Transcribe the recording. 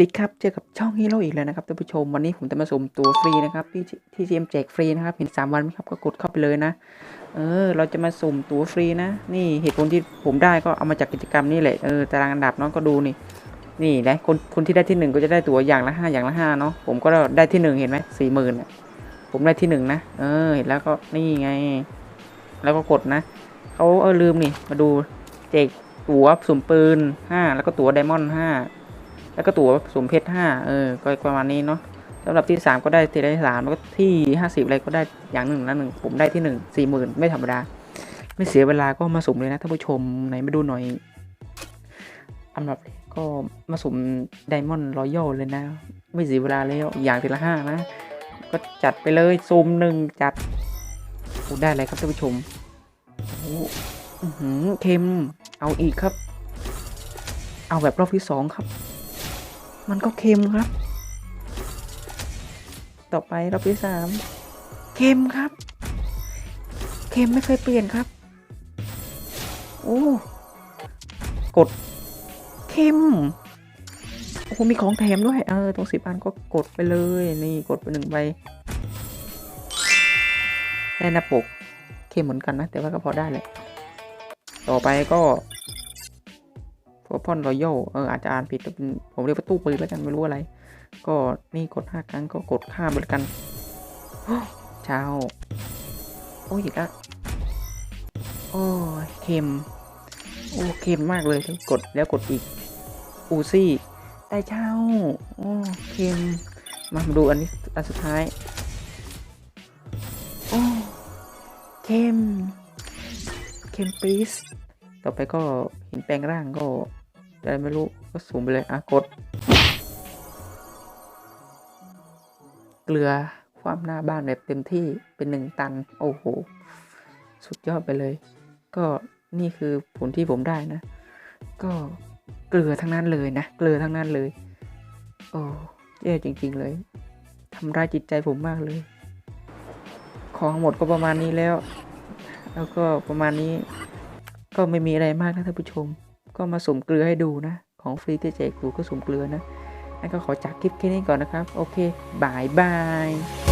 ดีครับ เจอกับช่องฮีโร่อีกแล้วนะครับท่านผู้ชมวันนี้ผมจะมาสุ่มตัวฟรีนะครับที่ที่จีเอ็มแจกฟรีนะครับเห็นสามวันไหมครับก็กดเข้าไปเลยนะ เออ เราจะมาสุ่มตัวฟรีนะ นี่เหตุผลที่ผมได้ก็เอามาจากกิจกรรมนี่แหละเออตารางอันดับน้องก็ดูนี่ นี่นะคนคนที่ได้ที่หนึ่งก็จะได้ตัวอย่างละห้าอย่างละห้าเนาะผมก็ได้ที่หนึ่งเห็นไหมสี่หมื่นผมได้ที่หนึ่งนะเออเห็นแล้วก็นี่ไง แล้วก็กดนะเขาเออลืมนี่มาดูแจกตั๋วสุ่มปืนห้าแล้วก็ตั๋วไดมอนด์ห้า แล้วก็ตั๋วสมเพชรห้าเออก็ประมาณนี้เนาะสำหรับที่สามก็ได้ที่ได้สามแล้วก็ที่ห้าสิบอะไรก็ได้อย่างหนึ่งละหนึ่งผมได้ที่หนึ่งสี่หมื่นไม่ธรรมดา ไม่เสียเวลาก็มาสุ่มเลยนะท่านผู้ชมไหนมาดูหน่อยอันดับก็มาสุ่มไดมอนด์รอยัลเลยนะ ไม่เสียเวลาแล้วอย่างทีละห้านะ ก็จัดไปเลยสุ่มหนึ่งจัดได้อะไรครับท่านผู้ชมโอ้หือเค็มเอาอีกครับ เอาแบบรอบที่สองครับ มันก็เค็มครับ ต่อไปรอบที่สามเค็มครับ เค็มไม่เคยเปลี่ยนครับ โอ้กดเค็มโอ้โหมีของแถมด้วย เออ ตรงสิบอันก็กดไปเลย นี่กดไปหนึ่งใบได้หน้าปกเค็มเหมือนกันนะ แต่ว่าก็พอได้แหละ ต่อไปก็ พอนรอยัลเอออาจจะอ่านผิดแต่ผมเรียกว่าตู้ปืนแล้วกันไม่รู้อะไร ก็นี่กดห้าครั้งก็กดข้ามไปแล้วกันเช้า โอ้ยอีกแล้วโอ้ยเค็ม โอ้เค็มมากเลยกดแล้วกดอีก อูซี่ได้เช้า โอ้เค็ม มาดูอันนี้อันสุดท้าย โอ้เค็ม เค็มปีสต่อไปก็หินแปลงร่างก็ ไรไม่รู้ก็สูงไปเลยอะกด เกลือความหน้าบ้านแบบเต็มที่เป็นหนึ่งตัน โอ้โห สุดยอดไปเลย ก็นี่คือผลที่ผมได้นะ ก็เกลือทั้งนั้นเลยนะ เกลือทั้งนั้นเลย โอ้แย่จริง ๆ เลยทำร้ายจิตใจผมมากเลย ของหมดก็ประมาณนี้แล้ว แล้วก็ประมาณนี้ ก็ไม่มีอะไรมากนะท่านผู้ชม ก็มาสุ่มเกลือให้ดูนะ ของฟรีที่แจกอยู่ก็สุ่มเกลือนะงั้นก็ขอจากคลิปแค่นี้ก่อนนะครับ โอเคบายบาย